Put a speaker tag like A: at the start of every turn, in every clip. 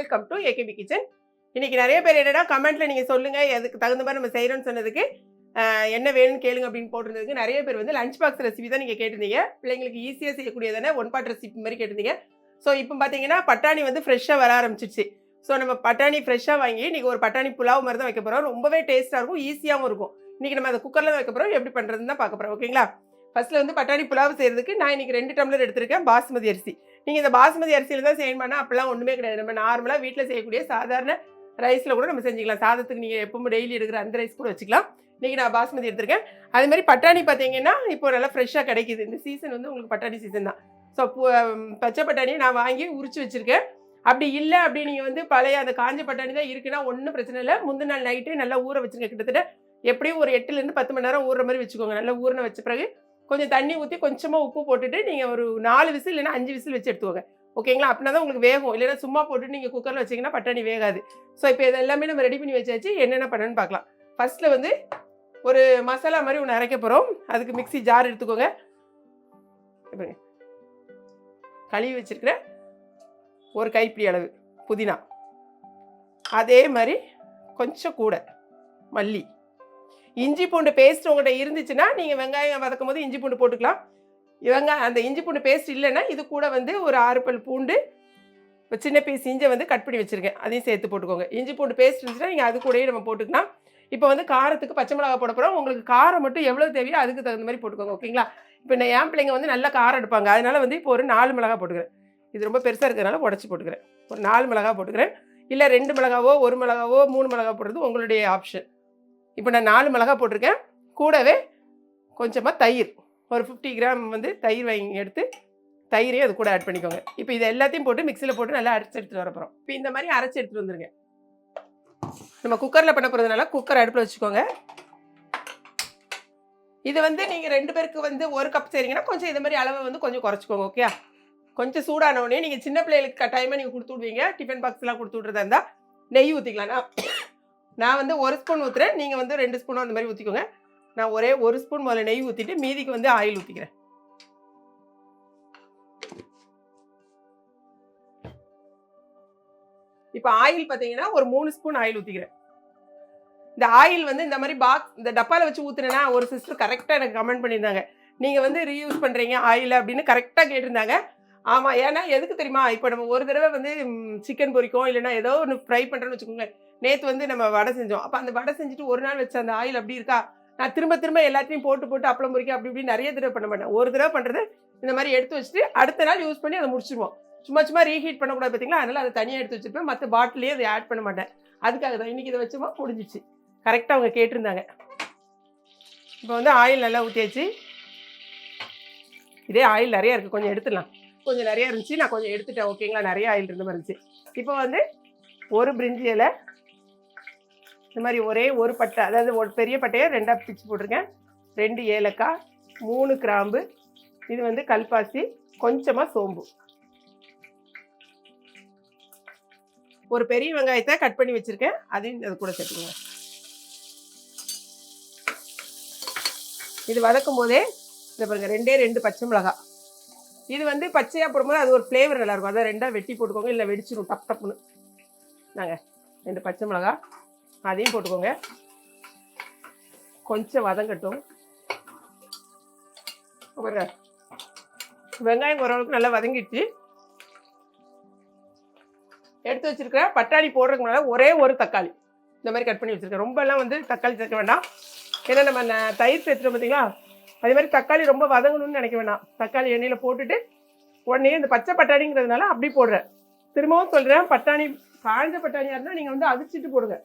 A: Welcome to AKP kitchen இன்னைக்கு நிறைய பேர் என்னென்னா கமெண்ட்ல நீங்க சொல்லுங்க எதுக்கு தகுந்த மாதிரி நம்ம செய்யறோம்னு சொன்னதுக்கு என்ன வேணும்னு கேளுங்க அப்படின்னு போட்டிருந்ததுக்கு நிறைய பேர் வந்து லஞ்ச் பாக்ஸ் ரெசிபி தான் நீங்க கேட்டிருந்தீங்க. பிள்ளைங்களுக்கு ஈஸியாக செய்யக்கூடியதானே ஒன் பாட் ரெசிபி மாதிரி கேட்டிருந்தீங்க. ஸோ இப்போ பார்த்தீங்கன்னா பட்டாணி வந்து ஃப்ரெஷ்ஷாக வர ஆரம்பிச்சிச்சு ஸோ நம்ம பட்டாணி ஃப்ரெஷ்ஷாக வாங்கி இன்னைக்கு ஒரு பட்டாணி புலாவ் மாதிரி தான் வைக்க போகிறோம் ரொம்பவே டேஸ்ட்டாக இருக்கும் ஈஸியாகவும் இருக்கும். இன்னைக்கு நம்ம அதை குக்கரில் வைக்க போகிறோம் எப்படி பண்ணுறதுன்னு தான் பார்க்க போகிறோம் ஓகேங்களா ஃபர்ஸ்ட்ல வந்து பட்டாணி புலாவ் செய்யறதுக்கு நான் இன்னைக்கு ரெண்டு டம்ளர் எடுத்திருக்கேன் பாஸ்மதி அரிசி. நீங்கள் இந்த பாஸ்மதி அரிசியில் தான் செய்யணுமானா அப்பெல்லாம் ஒன்றுமே கிடையாது. நம்ம நார்மலாக வீட்டில் செய்யக்கூடிய சாதாரண ரைஸில் கூட நம்ம செஞ்சுக்கலாம். சாதத்துக்கு நீங்கள் எப்பவும் டெய்லி எடுக்கிற அந்த ரைஸ் கூட வச்சுக்கலாம். இன்றைக்கி நான் பாஸ்மதி எடுத்திருக்கேன். அதே மாதிரி பட்டாணி பார்த்தீங்கன்னா இப்போ நல்லா ஃப்ரெஷ்ஷாக கிடைக்குது. இந்த சீசன் வந்து உங்களுக்கு பட்டாணி சீசன் தான். ஸோ பச்சை பட்டாணியை நான் வாங்கி உரிச்சு வச்சுருக்கேன். அப்படி இல்லை அப்படி நீங்கள் வந்து பழைய அந்த காஞ்ச பட்டாணி தான் இருக்குன்னா ஒன்றும் பிரச்சனை இல்லை. முந்தின நாள் நைட்டு நல்லா ஊற வச்சுருங்க. கிட்டத்தட்ட எப்படியும் ஒரு எட்டுலேருந்து பத்து மணி நேரம் ஊறுற மாதிரி வச்சுக்கோங்க. நல்லா ஊறின வச்ச பிறகு கொஞ்சம் தண்ணி ஊற்றி கொஞ்சமாக உப்பு போட்டுட்டு நீங்கள் ஒரு நாலு விசில் இல்லைன்னா அஞ்சு விசில் வச்சு எடுத்துக்கோங்க. ஓகேங்களா? அப்படின்னா தான் உங்களுக்கு வேகும். இல்லைன்னா சும்மா போட்டுட்டு நீங்கள் குக்கரில் வச்சிங்கன்னா பட்டாணி வேகாது. ஸோ இப்போ இது எல்லாமே நம்ம ரெடி பண்ணி வச்சாச்சு. என்னென்ன பண்ணணும்னு பார்க்கலாம். ஃபர்ஸ்ட்டில் வந்து ஒரு மசாலா மாதிரி ஒன்று அரைக்க போகிறோம் அதுக்கு மிக்ஸி ஜார் எடுத்துக்கோங்க. இப்போ கழுவி வச்சுருக்கிற ஒரு கைப்பிடி அளவு புதினா. அதே மாதிரி கொஞ்சம் கூட மல்லி. இஞ்சி பூண்டு பேஸ்ட் உங்கள்கிட்ட இருந்துச்சுன்னா நீங்கள் வெங்காயம் வதக்கும் போது இஞ்சி பூண்டு போட்டுக்கலாம். வெங்காயம் அந்த இஞ்சி பூண்டு பேஸ்ட் இல்லைன்னா இது கூட வந்து ஒரு ஆறு பல் பூண்டு சின்ன பீஸ் இஞ்சை வந்து கட் பண்ணி வச்சுருக்கேன். அதையும் சேர்த்து போட்டுக்கோங்க. இஞ்சி பூண்டு பேஸ்ட் இருந்துச்சுன்னா நீங்கள் அது கூடயே நம்ம போட்டுக்கலாம். இப்போ வந்து காரத்துக்கு பச்சை மிளகா போட போகிறோம் உங்களுக்கு காரம் மட்டும் எவ்வளோ தேவையோ அதுக்கு தகுந்த மாதிரி போட்டுக்கோங்க ஓகேங்களா இப்போ நான் என் பிள்ளைங்க வந்து நல்லா காரம் எடுப்பாங்க. அதனால வந்து இப்போ ஒரு நாலு மிளகா போட்டுக்கிறேன். இது ரொம்ப பெருசாக இருக்கிறதுனால உடச்சி போட்டுக்கிறேன். ஒரு நாலு மிளகா போட்டுக்கிறேன். இல்லை ரெண்டு மிளகாவோ ஒரு மிளகாவோ மூணு மிளகா போடுறது உங்களுடைய ஆப்ஷன் இப்போ நான் நாலு மிளகா போட்டிருக்கேன். கூடவே கொஞ்சமாக தயிர். ஒரு ஃபிஃப்டி கிராம் வந்து தயிர் வாங்கி எடுத்து தயிரையும் அது கூட ஆட் பண்ணிக்கோங்க. இப்போ இது எல்லாத்தையும் போட்டு மிக்சியில் போட்டு நல்லா அரைச்சி எடுத்துகிட்டு வர போகிறோம் இப்போ இந்த மாதிரி அரைச்சி எடுத்துகிட்டு வந்துருங்க. நம்ம குக்கரில் பண்ண போகிறதுனால குக்கர் அடுப்பில் வச்சுக்கோங்க. இது வந்து நீங்கள் ரெண்டு பேருக்கு வந்து ஒரு கப் செய்கிறீங்கன்னா கொஞ்சம் இது மாதிரி அளவை வந்து கொஞ்சம் குறைச்சிக்கோங்க ஓகே கொஞ்சம் சூடான உடனே நீங்கள் சின்ன பிள்ளைகளுக்கு கட்டாயமாக நீங்கள் கொடுத்து விடுவீங்க. டிஃபன் பாக்ஸ்லாம் கொடுத்து விட்றதா இருந்தால் நெய் ஊற்றிக்கலாம் நான் வந்து ஒரு ஸ்பூன் ஊற்றுறேன் நீங்கள் வந்து ரெண்டு ஸ்பூனும் அந்த மாதிரி ஊற்றிக்கோங்க நான் ஒரே ஒரு ஸ்பூன் முதல்ல நெய் ஊற்றிட்டு மீதிக்கு வந்து ஆயில் ஊற்றிக்கிறேன் இப்போ ஆயில் பார்த்தீங்கன்னா ஒரு மூணு ஸ்பூன் ஆயில் ஊற்றிக்கிறேன் இந்த ஆயில் வந்து இந்த மாதிரி பாக்ஸ் இந்த டப்பாவில் வச்சு ஊற்றுனேன்னா ஒரு சிஸ்டர் கரெக்டாக எனக்கு கமெண்ட் பண்ணியிருந்தாங்க. நீங்கள் வந்து ரீயூஸ் பண்ணுறீங்க ஆயில் அப்படின்னு கரெக்டாக கேட்டிருந்தாங்க. ஆமாம் ஏன்னா எதுக்கு தெரியுமா? இப்போ நம்ம ஒரு தடவை வந்து சிக்கன் பொரிக்கும் இல்லைன்னா ஏதோ ஒன்று ஃப்ரை பண்ணுறோன்னு வச்சுக்கோங்க நேற்று வந்து நம்ம வடை செஞ்சோம். அப்போ அந்த வடை செஞ்சுட்டு ஒரு நாள் வச்ச அந்த ஆயில் அப்படி இருக்கா? நான் திரும்ப திரும்ப எல்லாத்தையும் போட்டு போட்டு அப்பளம் பொறிக்க அப்படி இப்படி நிறைய தடவை பண்ண மாட்டேன். ஒரு தடவை பண்ணுறது இந்த மாதிரி எடுத்து வச்சுட்டு அடுத்த நாள் யூஸ் பண்ணி அதை முடிச்சிருவோம். சும்மா சும்மா ரீஹீட் பண்ணக்கூடாது பார்த்தீங்களா அதனால் அதை தனியாக எடுத்து வச்சுருப்பேன். மற்ற பாட்டிலையும் அதை ஆட் பண்ண மாட்டேன். அதுக்காக தான் இன்றைக்கி இதை வச்சுமா? முடிஞ்சிச்சு. கரெக்டாக அவங்க கேட்டிருந்தாங்க. இப்போ வந்து ஆயில் நல்லா ஊற்றியாச்சு இதே ஆயில் நிறையா இருக்குது கொஞ்சம் எடுத்துடலாம். கொஞ்சம் நிறையா இருந்துச்சு. நான் கொஞ்சம் எடுத்துட்டேன். ஓகேங்களா? நிறைய ஆயில் இருந்த மாதிரி இருந்துச்சு. இப்போ வந்து ஒரு பிரிஞ்சி இலை இந்த மாதிரி ஒரே ஒரு பட்டை அதாவது ஒரு பெரிய பட்டையை ரெண்டாக பிச்சு போட்டிருக்கேன். ரெண்டு ஏலக்காய் மூணு கிராம்பு இது வந்து கல்பாசி கொஞ்சமாக சோம்பு. ஒரு பெரிய வெங்காயத்தை கட் பண்ணி வச்சுருக்கேன். அதையும் அது கூட சேர்த்துக்கோங்க. இது வதக்கும் போதே இந்த பாருங்க ரெண்டே ரெண்டு பச்சை மிளகாய். இது வந்து பச்சையாக போடும்போது அது ஒரு ஃப்ளேவர் நல்லாயிருக்கும் அதை ரெண்டாக வெட்டி போட்டுக்கோங்க இல்லை வெடிச்சிடும் டப் டப்னு நாங்கள் ரெண்டு பச்சை மிளகா அதையும் போட்டுக்கோங்க. கொஞ்சம் வதங்கட்டும். பாருங்க. வெங்காயம் ஓரளவுக்கு நல்லா வதங்கிடுச்சு. எடுத்து வச்சிருக்கிற பட்டாணி போடுறதுக்கு மேலே ஒரே ஒரு தக்காளி. இந்த மாதிரி கட் பண்ணி வச்சிருக்கேன். ரொம்பலாம் வந்து தக்காளி சேர்க்க வேண்டாம். ஏன்னா நம்ம தயிர் சேர்த்துட்டோம் பார்த்தீங்களா அதே மாதிரி தக்காளி ரொம்ப வதங்கணும்னு நினைக்க வேண்டாம். தக்காளி எண்ணெயில் போட்டுட்டு உடனே இந்த பச்சை பட்டாணிங்கிறதுனால அப்படி போடுறேன். திரும்பவும் சொல்கிறேன் பட்டாணி காய்ஞ்ச பட்டாணியாக இருந்தால் நீங்கள் வந்து அவிச்சிட்டு போடுங்க.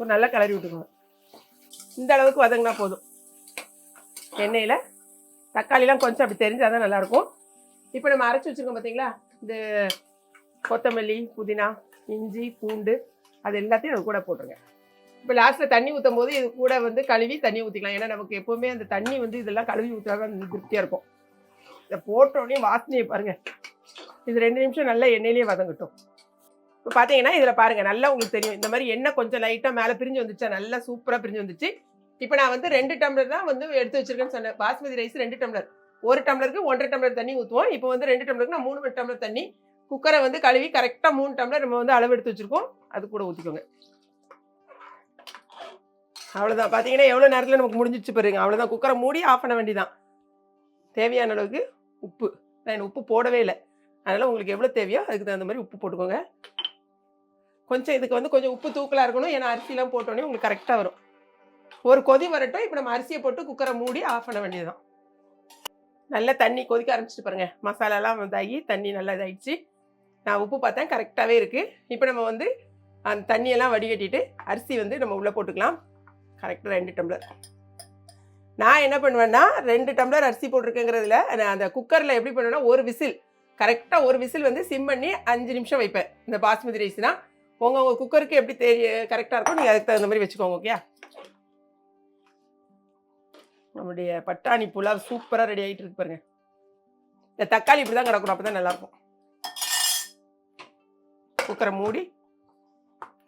A: ஒரு நல்லா கிளறி விட்டுக்கோங்க இந்த அளவுக்கு வதங்கினா போதும். எண்ணெயில் தக்காளிலாம் கொஞ்சம் அப்படி தெரிஞ்சால் தான் நல்லாயிருக்கும். இப்போ நம்ம அரைச்சி வச்சுருக்கோம் பார்த்தீங்களா இந்த கொத்தமல்லி புதினா இஞ்சி பூண்டு அது எல்லாத்தையும் அது கூட போட்டுருங்க. இப்போ லாஸ்ட்டில் தண்ணி ஊற்றும் போது இது கூட வந்து கழுவி தண்ணி ஊற்றிக்கலாம் ஏன்னா நமக்கு எப்போவுமே அந்த தண்ணி வந்து இதெல்லாம் கழுவி ஊற்றா தான் திருப்தியாக இருக்கும். இதை போட்டோடனே வாசனையை பாருங்கள் இது ரெண்டு நிமிஷம் நல்லா எண்ணெயிலேயே வதங்கட்டும். இப்போ பார்த்தீங்கன்னா இதில் பாருங்கள் நல்லா உங்களுக்கு தெரியும். இந்த மாதிரி எண்ணெய் கொஞ்சம் லைட்டாக மேலே பிரிஞ்சு வந்துச்சா நல்லா சூப்பராக பிரிஞ்சு வந்துச்சு. இப்போ நான் வந்து ரெண்டு டம்ளர் தான் வந்து எடுத்து வச்சிருக்கேன்னு சொன்னேன். பாஸ்மதி ரைஸ் ரெண்டு டம்ளர். ஒரு டம்ளருக்கு ஒன்றரை டம்ளர் தண்ணி ஊற்றுவோம் இப்போ வந்து ரெண்டு டம்ளருக்கு நான் மூணு டம்ளர் தண்ணி. குக்கரை வந்து கழுவி கரெக்டாக மூணு டம்ளர் நம்ம வந்து அளவு எடுத்து வச்சுருக்கோம். அது கூட ஊற்றிக்கோங்க அவ்வளோதான் பார்த்தீங்கன்னா எவ்வளோ நேரத்தில் நமக்கு முடிஞ்சிச்சு பாருங்க. அவ்வளோதான் குக்கரை மூடி ஆஃப் பண்ண வேண்டியதான் தேவையான அளவுக்கு உப்பு. நான் உப்பு போடவே இல்லை. அதனால் உங்களுக்கு எவ்வளோ தேவையோ அதுக்கு தகுந்த மாதிரி உப்பு போட்டுக்கோங்க. கொஞ்சம் இதுக்கு வந்து கொஞ்சம் உப்பு தூக்கலாக இருக்கணும். ஏன்னா அரிசிலாம் போட்டோன்னே உங்களுக்கு கரெக்டாக வரும். ஒரு கொதி வரட்டும். இப்போ நம்ம அரிசியை போட்டு குக்கரை மூடி ஆஃப் பண்ண வேண்டியதுதான். நல்லா தண்ணி கொதிக்க ஆரம்பிச்சிட்டு பாருங்க. மசாலாலாம் இதாகி தண்ணி நல்லா இதாகிடுச்சு நான் உப்பு பார்த்தேன். கரெக்டாகவே இருக்குது இப்போ நம்ம வந்து அந்த தண்ணியெல்லாம் வடிகட்டிட்டு அரிசி வந்து நம்ம உள்ளே போட்டுக்கலாம். கரெக்டாக ரெண்டு டம்ளர். நான் என்ன பண்ணுவேன்னா ரெண்டு டம்ளர் அரிசி போட்டிருக்கேங்கிறதுல நான் அந்த குக்கரில் எப்படி பண்ணுவேன்னா ஒரு விசில் கரெக்டாக ஒரு விசில் வந்து சிம் பண்ணி அஞ்சு நிமிஷம் வைப்பேன். இந்த பாஸ்மதி ரைஸ்னால் உங்கள் உங்கள் குக்கருக்கு எப்படி தெரிய கரெக்டாக இருக்கும் நீங்கள் அதுக்கு தகுந்த மாதிரி வச்சுக்கோங்க ஓகே நம்முடைய பட்டாணி புலாவ் சூப்பராக ரெடி ஆகிட்டு இருக்கு பாருங்க. இந்த தக்காளி இப்படி தான் கிடக்கணும் அப்போ தான் நல்லாயிருக்கும் குக்கரை மூடி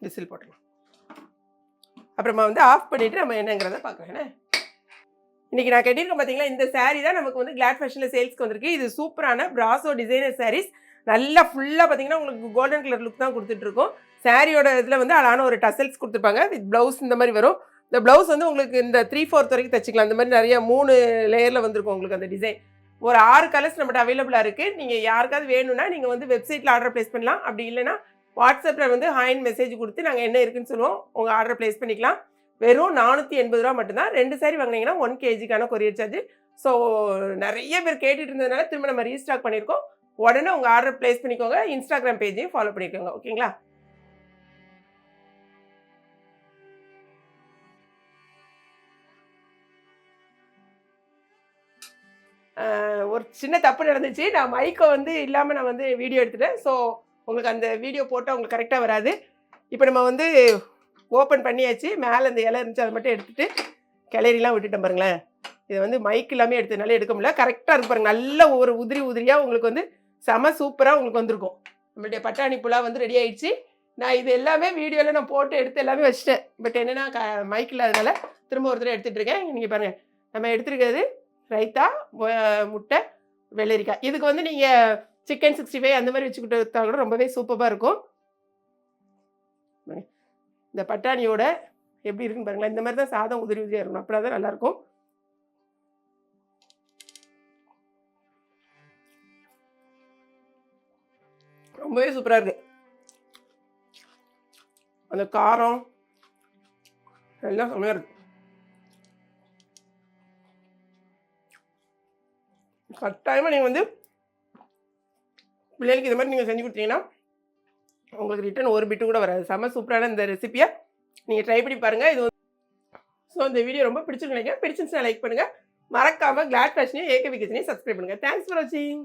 A: விசில் போட்டுக்கலாம் அப்புறமா வந்து ஆஃப் பண்ணிவிட்டு நம்ம என்னங்கிறத பார்க்கலாம் என்ன? இன்றைக்கி நான் கட்டியிருக்கேன் பார்த்தீங்களா இந்த saree தான் நமக்கு வந்து கிளாட் ஃபேஷனில் சேல்ஸ்க்கு வந்திருக்கு. இது சூப்பரான பிராசோ டிசைனர் சாரீஸ் நல்லா ஃபுல்லாக பார்த்தீங்கன்னா உங்களுக்கு கோல்டன் கலர் லுக் தான் கொடுத்துட்ருக்கோம் சாரியோட இதில் வந்து அழகான ஒரு டசல்ஸ் கொடுத்துருப்பாங்க. வித் ப்ளவுஸ் இந்த மாதிரி வரும். இந்த ப்ளவுஸ் வந்து உங்களுக்கு இந்த த்ரீ ஃபோர்த் வரைக்கும் தச்சுக்கலாம். இந்த மாதிரி நிறைய மூணு லேயரில் வந்திருக்கும் உங்களுக்கு அந்த டிசைன் ஒரு ஆறு கலர்ஸ் நம்மகிட்ட அவைலபிளாக இருக்குது நீங்கள் யாருக்காவது வேணும்னா நீங்கள் வந்து வெப்சைட்டில் ஆர்டர் ப்ளேஸ் பண்ணலாம். அப்படி இல்லைன்னா வாட்ஸ்அப்பில் வந்து ஹாயின் மெசேஜ் கொடுத்து நாங்கள் என்ன இருக்குன்னு சொல்லுவோம். உங்கள் ஆர்டர் ப்ளேஸ் பண்ணிக்கலாம். வெறும் நானூற்றி எண்பது ரூபா மட்டும்தான். ரெண்டு சாரி வாங்கினீங்கன்னா ஒன் கேஜிக்கான கொரியர் சார்ஜ் ஸோ நிறைய பேர் கேட்டுட்டு இருந்ததுனால திரும்ப நம்ம ரீஸ்டாக் பண்ணியிருக்கோம். உடனே உங்கள் ஆர்டர் ப்ளேஸ் பண்ணிக்கோங்க. இன்ஸ்டாகிராம் பேஜையும் ஃபாலோ பண்ணிக்கோங்க. ஓகேங்களா ஒரு சின்ன தப்பு நடந்துச்சு. நான் மைக்கை வந்து இல்லாமல் நான் வந்து வீடியோ எடுத்துட்டேன். ஸோ உங்களுக்கு அந்த வீடியோ போட்டால் உங்களுக்கு கரெக்டாக வராது. இப்போ நம்ம வந்து ஓப்பன் பண்ணியாச்சு. மேலே அந்த இலை இருந்துச்சு அதை மட்டும் எடுத்துட்டு கிளறிலாம் விட்டுட்டேன் பாருங்களேன். இதை வந்து மைக் இல்லாமல் எடுத்ததுனால எடுக்க முடியல. கரெக்டாக இருக்கு பாருங்கள் நல்ல ஒரு உதிரி உதிரியாக உங்களுக்கு வந்து செம சூப்பராக உங்களுக்கு வந்திருக்கும். நம்மளுடைய பட்டாணி புலா வந்து ரெடி ஆயிடுச்சு. நான் இது எல்லாமே வீடியோவில் நான் போட்டு எடுத்து எல்லாமே வச்சுட்டேன். பட் என்னென்னா க மைக் இல்லாதனால திரும்ப ஒருத்தர் எடுத்துகிட்டு இருக்கேன். நீங்கள் பாருங்கள் நம்ம எடுத்துருக்கிறது ரைத்தா முட்டை வெள்ளரிக்காய். இதுக்கு வந்து நீங்கள் சிக்கன் சிக்ஸ்டி ஃபைவ் அந்த மாதிரி வச்சுக்கிட்டு விற்றா கூட ரொம்பவே சூப்பராக இருக்கும். இந்த பட்டாணியோட எப்படி இருக்குன்னு பாருங்களேன். இந்த மாதிரி தான் சாதம் உதிரி உதிரியாக இருக்கணும். அப்படின்னா தான் நல்லாயிருக்கும் ரொம்பவே சூப்பராக இருக்கு. அந்த காரம் எல்லாம் செம்மையாக இருக்குது கட்டாயமாக நீங்கள் வந்து பிள்ளைகளுக்கு இது மாதிரி நீங்கள் செஞ்சு கொடுத்தீங்கன்னா உங்களுக்கு ரிட்டன் ஒரு பிட்டு கூட வராது. செம்ம சூப்பரான இந்த ரெசிபியை நீங்கள் ட்ரை பண்ணி பாருங்கள் இது ஸோ இந்த வீடியோ ரொம்ப பிடிச்சிருக்கு நினைக்கிறேன். பிடிச்சிருந்துச்சுன்னா லைக் பண்ணுங்கள் மறக்காமல் கிளாட் ஃபேஷனையும் ஏகே விகேஷனையும் சப்ஸ்கிரைப் பண்ணுங்கள் தேங்க்ஸ் ஃபார் வாட்சிங்